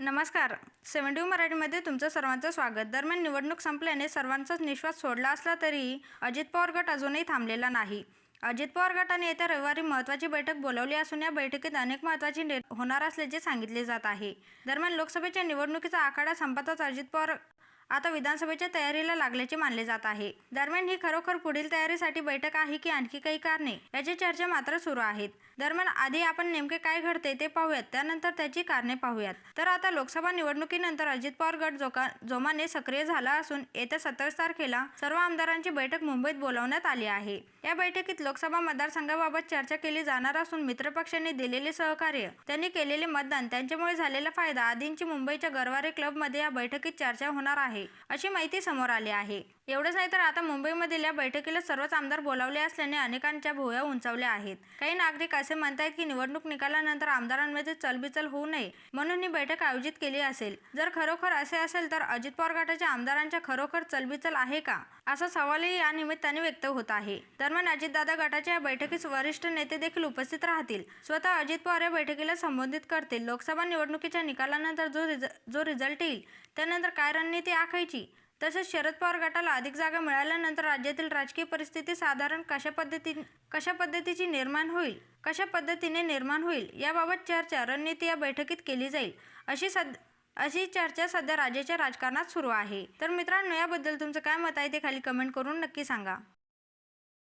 नमस्कार. सेव्हन्टी मराठीमध्ये तुमचं सर्वांचं स्वागत. दरम्यान निवडणूक संपल्याने सर्वांचाच निश्वास सोडला असला तरी अजित पवार गट अजूनही थांबलेला नाही. अजित पवार गटाने येत्या रविवारी महत्त्वाची बैठक बोलावली असून या बैठकीत अनेक महत्त्वाची निर्णय होणार असल्याचे सांगितले जात आहे. दरम्यान लोकसभेच्या निवडणुकीचा आखाडा संपताच अजित पवार आता विधानसभेच्या तयारीला लागल्याचे मानले जात आहे. दरम्यान ही खरोखर पुढील तयारीसाठी बैठक आहे की आणखी काही कारणे? याची चर्चा मात्र सुरू आहेत. दरम्यान आधी आपण नेमके काय घडते ते पाहूयात त्यानंतर त्याची कारणे पाहूयात. तर आता लोकसभा निवडणुकीनंतर अजित पवार गट जोका जोमाने सक्रिय झाला असून येत्या सत्तावीस तारखेला सर्व आमदारांची बैठक मुंबईत बोलावण्यात आली आहे. या बैठकीत लोकसभा मतदारसंघाबाबत चर्चा केली जाणार असून मित्रपक्षांनी दिलेले सहकार्य त्यांनी केलेले मतदान त्यांच्यामुळे झालेला फायदा आदींची मुंबईच्या गरवारे क्लबमध्ये या बैठकीत चर्चा होणार आहे. अशी माहिती समोर आली आहे. एवढंच नाही तर आता मुंबईमधील या बैठकीला सर्वच आमदार बोलावले असल्याने अनेकांच्या भुया उंचावल्या आहेत. काही नागरिक असे म्हणतायत की निवडणूक निकालानंतर आमदारांमध्ये चलबिचल होऊ नये म्हणून ही बैठक आयोजित केली असेल. जर खरोखर असे असेल तर अजित पवार गटाच्या आमदारांच्या खरोखर चलबिचल आहे का? असा सवालही या निमित्ताने व्यक्त होत आहे. दरम्यान अजितदादा गटाच्या या बैठकीस वरिष्ठ नेते देखील उपस्थित राहतील. स्वतः अजित पवार या बैठकीला संबोधित करतील. लोकसभा निवडणुकीच्या निकालानंतर जो रिज जो रिझल्ट येईल त्यानंतर काय रणनीती आखायची. तसेच शरद पवार गटाला अधिक जागा मिळाल्यानंतर राज्यातील राजकीय परिस्थिती साधारण कशा पद्धती कशा पद्धतीची निर्माण होईल कशा पद्धतीने निर्माण होईल याबाबत चर्चा रणनीती या बैठकीत केली जाईल. अशी सद अशी चर्चा सध्या राज्याच्या राजकारणात सुरू आहे. तर मित्रांनो याबद्दल तुमचं काय मत आहे ते खाली कमेंट करून नक्की सांगा.